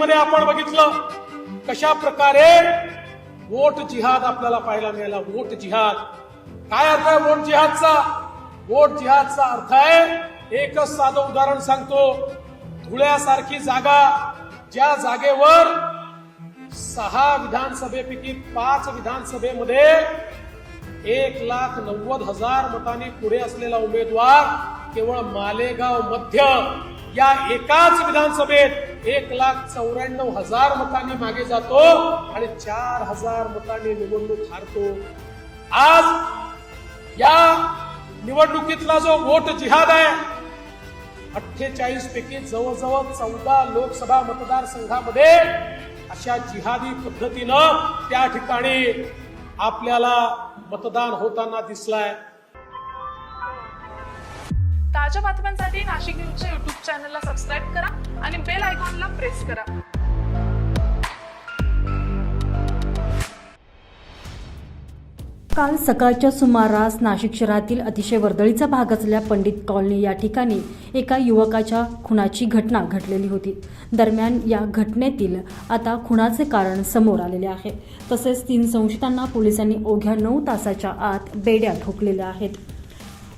मध्ये आपण बघितलं कशा प्रकारे वोट जिहाद आपल्याला पाहायला मिळाला. वोट जिहाद. काय अर्थ आहे वोट जिहादचा? वोट जिहादचा अर्थ आहे एकच साधं उदाहरण सांगतो. धुळ्यासारखी जागा ज्या जागेवर सहा विधानसभेपैकी पाच विधानसभेमध्ये एक लाख नव्वद हजार मतांनी पुढे असलेला उमेदवार केवळ मालेगाव मध्य या एकाच विधानसभेत एक लाख चौऱ्याण्णव हजार मतांनी मागे जातो आणि चार हजार मतांनी निवडणूक हारतो. आज या निवडणुकीतला जो वोट जिहाद आहे अठ्ठेचाळीस पैकी जवळजवळ चौदा लोकसभा मतदारसंघामध्ये अशा जिहादी पद्धतीनं त्या ठिकाणी आपल्याला मतदान होताना दिसलाय. ताज्या बातम्यांसाठी नाशिक न्यूजच्या युट्यूब चॅनलला सबस्क्राईब करा आणि बेल आयकॉनला प्रेस करा. काल सकाळच्या सुमारास नाशिक शहरातील अतिशय वर्दळीचा भाग असलेल्या पंडित कॉलनी या ठिकाणी एका युवकाच्या खुनाची घटना घडलेली होती. दरम्यान या घटनेतील आता खुनाचे कारण समोर आलेले आहे. तसेच तीन संशयितांना पोलिसांनी ओघ्या नऊ तासाच्या आत बेड्या ठोकलेल्या आहेत.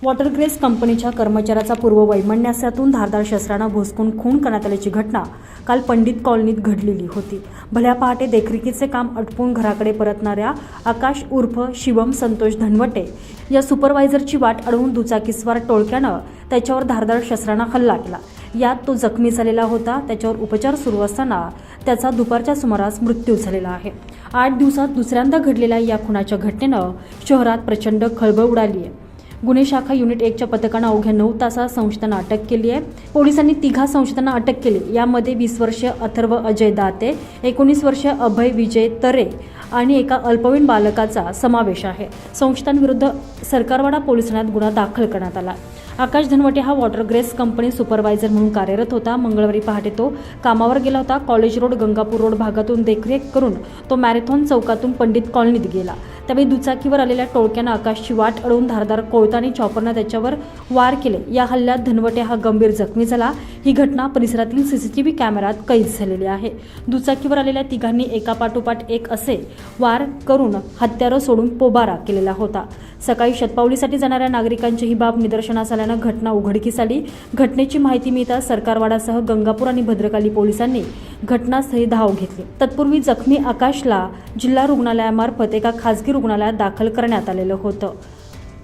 वॉटरग्रेस कंपनीच्या कर्मचाऱ्याचा पूर्व वैमनस्यातून धारदार शस्त्रानं भोसकून खून करण्यात आल्याची घटना काल पंडित कॉलनीत घडलेली होती. भल्या पहाटे देखरेखीचे काम अटपून घराकडे परतणाऱ्या आकाश उर्फ शिवम संतोष धनवटे या सुपरवायझरची वाट अडवून दुचाकीस्वार टोळक्यानं त्याच्यावर धारदार शस्त्रानं हल्ला केला. यात तो जखमी झालेला होता त्याच्यावर उपचार सुरू असताना त्याचा दुपारच्या सुमारास मृत्यू झालेला आहे. आठ दिवसात दुसऱ्यांदा घडलेल्या या खुनाच्या घटनेनं शहरात प्रचंड खळबळ उडाली आहे. गुन्हे शाखा युनिट एकच्या पथकानं अवघ्या नऊ तासात संशयितांना अटक केली आहे. पोलिसांनी तिघा संशयितांना अटक केली. यामध्ये वीस वर्षीय अथर्व अजय दाते एकोणीस वर्षीय अभय विजय तरे आणि एका अल्पवयीन बालकाचा समावेश आहे. संशयितांविरुद्ध सरकारवाडा पोलीस ठाण्यात गुन्हा दाखल करण्यात आला. आकाश धनवटे हा वॉटर ग्रेस कंपनी सुपरवायझर म्हणून कार्यरत होता. मंगळवारी पहाटे तो कामावर गेला होता. कॉलेज रोड गंगापूर रोड भागातून देखरेख करून तो मॅरेथॉन चौकातून पंडित कॉलनीत गेला. त्यावेळी दुचाकीवर आलेल्या टोळक्यानं आकाशची वाट अडवून धारदार कोळतानी चॉपरनं त्याच्यावर वार केले. या हल्ल्यात धनवटे हा गंभीर जखमी झाला. ही घटना परिसरातील सीसीटीव्ही कॅमेऱ्यात कैद झालेली आहे. दुचाकीवर आलेल्या तिघांनी एकापाठोपाठ एक असे वार करून हत्यारं सोडून पोबारा केलेला होता. सकाळी शतपावलीसाठी जाणाऱ्या नागरिकांची ही बाब निदर्शनास आल्यानं घटना उघडकीस आली घटनेची माहिती मिळताच सरकारवाडासह गंगापूर आणि भद्रकाली पोलिसांनी घटनास्थळी धाव घेतली. तत्पूर्वी जखमी आकाशला जिल्हा रुग्णालयामार्फत एका खासगी रुग्णालयात दाखल करण्यात आलेलं होतं.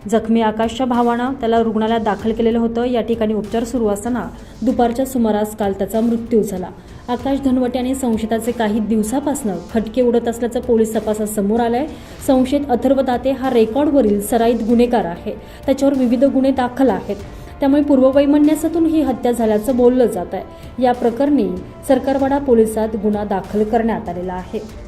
जखमी आकाशच्या भावानं त्याला रुग्णालयात दाखल केलेलं होतं. या ठिकाणी उपचार सुरू असताना दुपारच्या सुमारास काल त्याचा मृत्यू झाला. आकाश धनवटे आणि संशयिताचे काही दिवसापासून खटके उडत असल्याचं पोलीस तपासात समोर आलंय. संशयित अथर्व दाते हा रेकॉर्डवरील सराईत गुन्हेगार आहे. त्याच्यावर विविध गुन्हे दाखल आहेत. त्यामुळे पूर्ववैमन्यासातून ही हत्या झाल्याचं बोललं जात आहे या प्रकरणी सरकारवाडा पोलिसात गुन्हा दाखल करण्यात आलेला आहे.